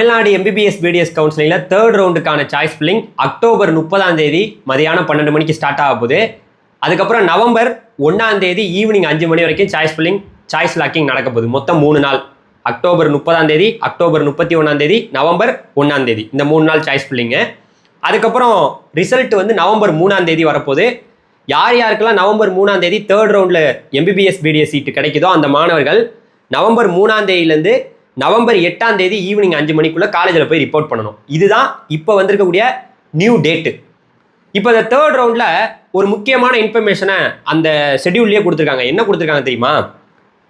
Tamil Nadu MBBS BDS கவுன்சிலிங்கில் third ரவுண்டுக்கான choice filling October முப்பதாம் தேதி மதியானம் பன்னெண்டு மணிக்கு ஸ்டார்ட் ஆக போகுது. அதுக்கப்புறம் நவம்பர் ஒன்றாம் தேதி ஈவினிங் அஞ்சு மணி வரைக்கும் சாய்ஸ் பில்லிங் சாய்ஸ் லாக்கிங் நடக்க போகுது. மொத்தம் மூணு நாள். அக்டோபர் முப்பதாம் தேதி அக்டோபர் முப்பத்தி ஒன்றாம் தேதி நவம்பர் ஒன்றாம் தேதி. இந்த மூணு நாள் சாய்ஸ் பில்லிங்கு அதுக்கப்புறம் ரிசல்ட் வந்து நவம்பர் மூணாம் தேதி வரப்போகுது. யார் யாருக்கெல்லாம் நவம்பர் மூணாம் தேதி தேர்ட் ரவுண்டில் எம்பிபிஎஸ் பிடிஎஸ் சீட்டு கிடைக்குதோ அந்த மாணவர்கள் நவம்பர் மூணாம் தேதியிலேருந்து நவம்பர் எட்டாம் தேதி ஈவினிங் அஞ்சு மணிக்குள்ளே காலேஜில் போய் ரிப்போர்ட் பண்ணணும். இதுதான் இப்போ வந்திருக்கக்கூடிய நியூ டேட்டு இப்போ இந்த தேர்ட் ரவுண்டில் ஒரு முக்கியமான இன்ஃபர்மேஷனை அந்த ஷெட்யூல்லையே கொடுத்துருக்காங்க. என்ன கொடுத்துருக்காங்க தெரியுமா?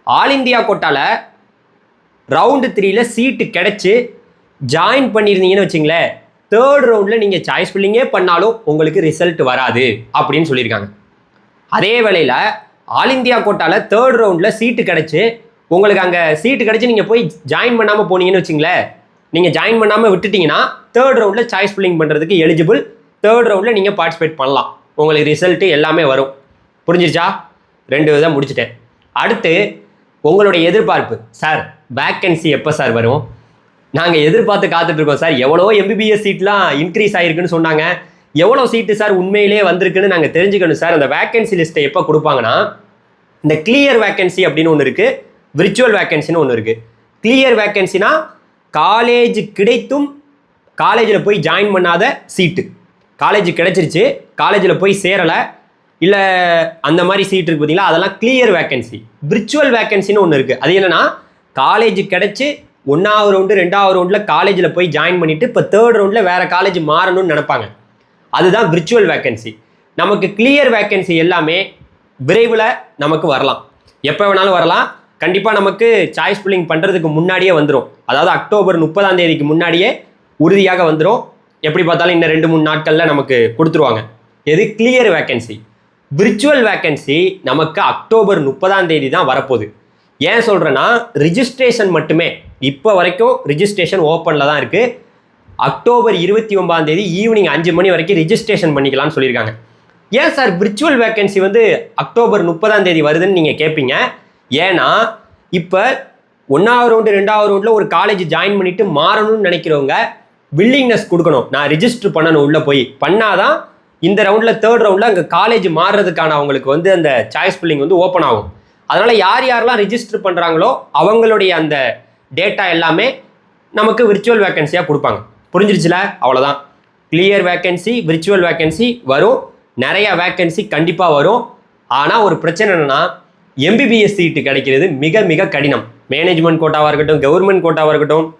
ஆல் இந்தியா கோட்டாவில் ரவுண்டு த்ரீல சீட்டு கிடச்சி ஜாயின் பண்ணியிருந்தீங்கன்னு வச்சிங்களேன் தேர்ட் ரவுண்டில் நீங்கள் சாய்ஸ் ஃபில்லிங்கே பண்ணாலும் உங்களுக்கு ரிசல்ட் வராது அப்படின்னு சொல்லியிருக்காங்க. அதே வேளையில் ஆல் இந்தியா கோட்டாவில் தேர்ட் ரவுண்டில் சீட்டு கிடச்சி உங்களுக்கு அங்கே சீட்டு கிடச்சி நீங்கள் போய் ஜாயின் பண்ணாமல் போனீங்கன்னு வச்சிங்களேன். நீங்கள் ஜாயின் பண்ணாமல் விட்டுட்டீங்கன்னா தேர்ட் ரவுண்டில் சாய்ஸ் ஃபில்லிங் பண்ணுறதுக்கு எலிஜிபிள் தேர்ட் ரவுண்டில் நீங்கள் பார்ட்டிசிபேட் பண்ணலாம். உங்களுக்கு ரிசல்ட்டு எல்லாமே வரும். புரிஞ்சிருச்சா? ரெண்டு விதம் முடிச்சிட்டேன். அடுத்து உங்களுடைய எதிர்பார்ப்பு. சார் வேக்கன்சி எப்போ சார் வரும்? நாங்கள் எதிர்பார்த்து காத்துட்ருக்கோம் சார் எவ்வளோ எம்பிபிஎஸ் சீட்லாம் இன்க்ரீஸ் ஆகிருக்குன்னு சொன்னாங்க. எவ்வளோ சீட்டு சார் உண்மையிலேயே வந்திருக்குன்னு நாங்கள் தெரிஞ்சுக்கணும் சார் அந்த வேக்கன்சி லிஸ்ட்டை எப்போ கொடுப்பாங்கன்னா இந்த கிளியர் வேக்கன்சி அப்படின்னு ஒன்று இருக்குது விர்ச்சுவல் வேக்கன்சின்னு ஒன்று இருக்குது கிளியர் வேக்கன்சினா காலேஜ் கிடைத்தும் காலேஜில் போய் ஜாயின் பண்ணாத சீட்டு காலேஜ் கிடைச்சிருச்சு காலேஜில் போய் சேரலை இல்லை அந்த மாதிரி சீட் இருக்குது பார்த்தீங்களா அதெல்லாம் கிளியர் வேக்கன்சி விர்ச்சுவல் வேக்கன்சின்னு ஒன்று இருக்குது அது என்னன்னா காலேஜ் கிடச்சி ஒன்றாவது ரவுண்டு ரெண்டாவது ரவுண்டில் காலேஜில் போய் ஜாயின் பண்ணிவிட்டு இப்போ தேர்ட் ரவுண்டில் வேறு காலேஜ் மாறணும்னு நினைப்பாங்க. அதுதான் விர்ச்சுவல் வேக்கன்சி நமக்கு கிளியர் வேக்கன்சி எல்லாமே விரைவில் நமக்கு வரலாம். எப்போ வேணாலும் வரலாம். கண்டிப்பாக நமக்கு சாய்ஸ் புல்லிங் பண்ணுறதுக்கு முன்னாடியே வந்துடும் அதாவது அக்டோபர் முப்பதாம் தேதிக்கு முன்னாடியே உறுதியாக வந்துடும் எப்படி பார்த்தாலும் இன்னும் ரெண்டு மூணு நாட்களில் நமக்கு கொடுத்துருவாங்க. எது? கிளியர் வேக்கன்சி விர்ச்சுவல் வேக்கன்சி நமக்கு அக்டோபர் முப்பதாம் தேதி தான் வரப்போகுது. ஏன் சொல்கிறேன்னா ரிஜிஸ்ட்ரேஷன் மட்டுமே. இப்போ வரைக்கும் ரிஜிஸ்ட்ரேஷன் ஓப்பனில் தான் இருக்குது அக்டோபர் இருபத்தி ஒன்பதாம் தேதி ஈவினிங் அஞ்சு மணி வரைக்கும் ரிஜிஸ்ட்ரேஷன் பண்ணிக்கலாம்னு சொல்லியிருக்காங்க. ஏன் சார்? விர்ச்சுவல் வேக்கன்சி வந்து அக்டோபர் முப்பதாம் தேதி வருதுன்னு நீங்கள் கேட்பீங்க ஏன்னா இப்போ ஒன்றாவது ரவுண்டு ரெண்டாவது ரவுண்டில் ஒரு காலேஜ் ஜாயின் பண்ணிட்டு மாறணும்னு நினைக்கிறவங்க வில்லிங்னஸ் கொடுக்கணும். நான் ரிஜிஸ்டர் பண்ணணும் உள்ளே போய். பண்ணாதான் இந்த ரவுண்டில் தேர்ட் ரவுண்டில் அங்கே காலேஜ் மாறுறதுக்கான அவங்களுக்கு வந்து அந்த சாய்ஸ் ஃபில்லிங் வந்து ஓப்பன் ஆகும். அதனால் யார் யாரெல்லாம் ரிஜிஸ்டர் பண்ணுறாங்களோ அவங்களுடைய அந்த டேட்டா எல்லாமே நமக்கு விர்ச்சுவல் வேக்கன்சியாக கொடுப்பாங்க. புரிஞ்சிருச்சுல? அவ்வளோதான் கிளியர் வேக்கன்சி விர்ச்சுவல் வேக்கன்சி வரும். நிறையா வேக்கன்சி கண்டிப்பாக வரும். ஆனால் ஒரு பிரச்சனை என்னென்னா எம்பிபிஎஸ் சீட்டு கிடைக்கிறது மிக மிக கடினம். மேனேஜ்மெண்ட் கோட்டாவாக இருக்கட்டும் கவர்மெண்ட் கோட்டாவாக இருக்கட்டும்.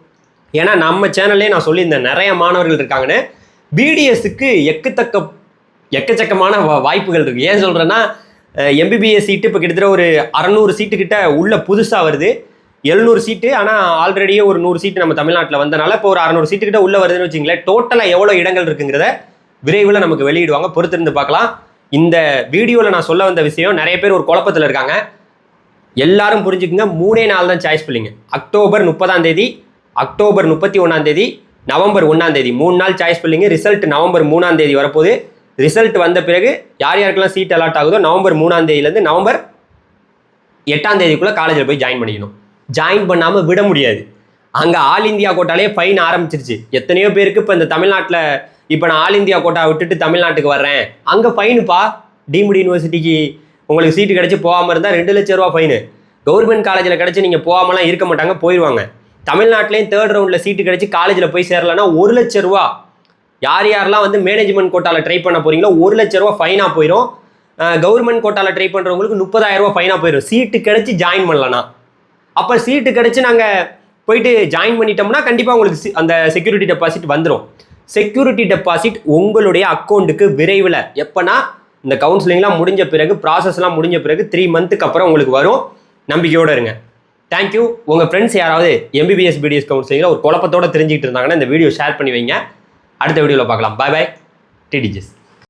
ஏன்னா நம்ம சேனல்லே நான் சொல்லியிருந்தேன் நிறைய மாணவர்கள் இருக்காங்கன்னு. பிடிஎஸ்க்கு எக்கத்தக்க எக்கச்சக்கமான வா- வாய்ப்புகள் இருக்குது ஏன் சொல்கிறேன்னா எம்பிபிஎஸ் சீட்டு இப்போ கிட்டத்தட்ட ஒரு அறநூறு சீட்டு கிட்ட உள்ள புதுசாக வருது. எழுநூறு சீட்டு ஆனால் ஆல்ரெடியே ஒரு நூறு சீட்டு நம்ம தமிழ்நாட்டில் வந்தனால இப்போ ஒரு அறநூறு சீட்டு கிட்ட உள்ள வருதுன்னு வச்சிங்களேன் டோட்டலாக எவ்வளோ இடங்கள் இருக்குங்கிறத விரைவில் நமக்கு வெளியிடுவாங்க. பொறுத்திருந்து பார்க்கலாம். இந்த வீடியோவில் நான் சொல்ல வந்த விஷயம் நிறைய பேர் ஒரு குழப்பத்தில் இருக்காங்க. எல்லாரும் புரிஞ்சுக்குங்க மூணே நாள் தான் சாய்ஸ் பிள்ளைங்க. அக்டோபர் முப்பதாம் தேதி அக்டோபர் முப்பத்தி ஒன்றாம் தேதி நவம்பர் ஒன்றாம் தேதி. மூணு நாள் சாய்ஸ் பிள்ளைங்க ரிசல்ட் நவம்பர் மூணாம் தேதி வரப்போது ரிசல்ட் வந்த பிறகு யார் யாருக்கெல்லாம் சீட் அலாட் ஆகுதோ நவம்பர் மூணாம் தேதியிலேருந்து நவம்பர் எட்டாம் தேதிக்குள்ளே காலேஜில் போய் ஜாயின் பண்ணிக்கணும். ஜாயின் பண்ணாமல் விட முடியாது. அங்கே ஆல் இந்தியா கோட்டாலே ஃபைன் ஆரம்பிச்சிருச்சு. எத்தனையோ பேருக்கு இப்போ இந்த தமிழ்நாட்டில் இப்போ நான் ஆல் இந்தியா கோட்டா விட்டுட்டு தமிழ்நாட்டுக்கு வர்றேன். அங்கே ஃபைனுப்பா டீம்டு யூனிவர்சிட்டிக்கு உங்களுக்கு சீட்டு கிடச்சி போகாமல் இருந்தால் ரெண்டு லட்ச ரூபா ஃபைனு கவர்மெண்ட் காலேஜில் கிடச்சி நீங்கள் போகாமலாம் இருக்க மாட்டாங்க போயிடுவாங்க தமிழ்நாட்டிலையும் தேர்ட் ரவுண்டில் சீட்டு கிடச்சி காலேஜில் போய் சேரலன்னா ஒரு லட்ச ரூபா. யார் யாரெல்லாம் வந்து மேனேஜ்மெண்ட் கோட்டாவில் ட்ரை பண்ண போறீங்களோ ஒரு லட்ச ரூபா ஃபைனாக போயிடும் கவர்மெண்ட் கோட்டாவில் ட்ரை பண்ணுறவங்களுக்கு முப்பதாயிரம் ரூபா ஃபைனாக போயிடும் சீட்டு கிடச்சி ஜாயின் பண்ணலன்னா. அப்போ சீட்டு கிடச்சி நாங்கள் போயிட்டு ஜாயின் பண்ணிட்டோம்னா கண்டிப்பாக உங்களுக்கு அந்த செக்யூரிட்டி டெபாசிட் வந்துடும் செக்யூரிட்டி டெபாசிட் உங்களுடைய அக்கௌண்ட்டுக்கு விரைவில். எப்போனா இந்த கவுன்சிலிங்லாம் முடிஞ்ச பிறகு ப்ராசஸ்லாம் முடிஞ்ச பிறகு த்ரீ மந்த்துக்கு அப்புறம் உங்களுக்கு வரும். நம்பிக்கையோடு இருங்க. தேங்க்யூ உங்கள் ஃப்ரெண்ட்ஸ் யாராவது எம்பிபிஎஸ் பிடிஎஸ் கவுன்சிலிங்கில் ஒரு குழப்பத்தோடு தெரிஞ்சுக்கிட்டு இருந்தாங்கன்னா இந்த வீடியோ ஷேர் பண்ணி வைங்க. அடுத்த வீடியோவில் பார்க்கலாம். பாய் பாய் டிடிஜிஸ்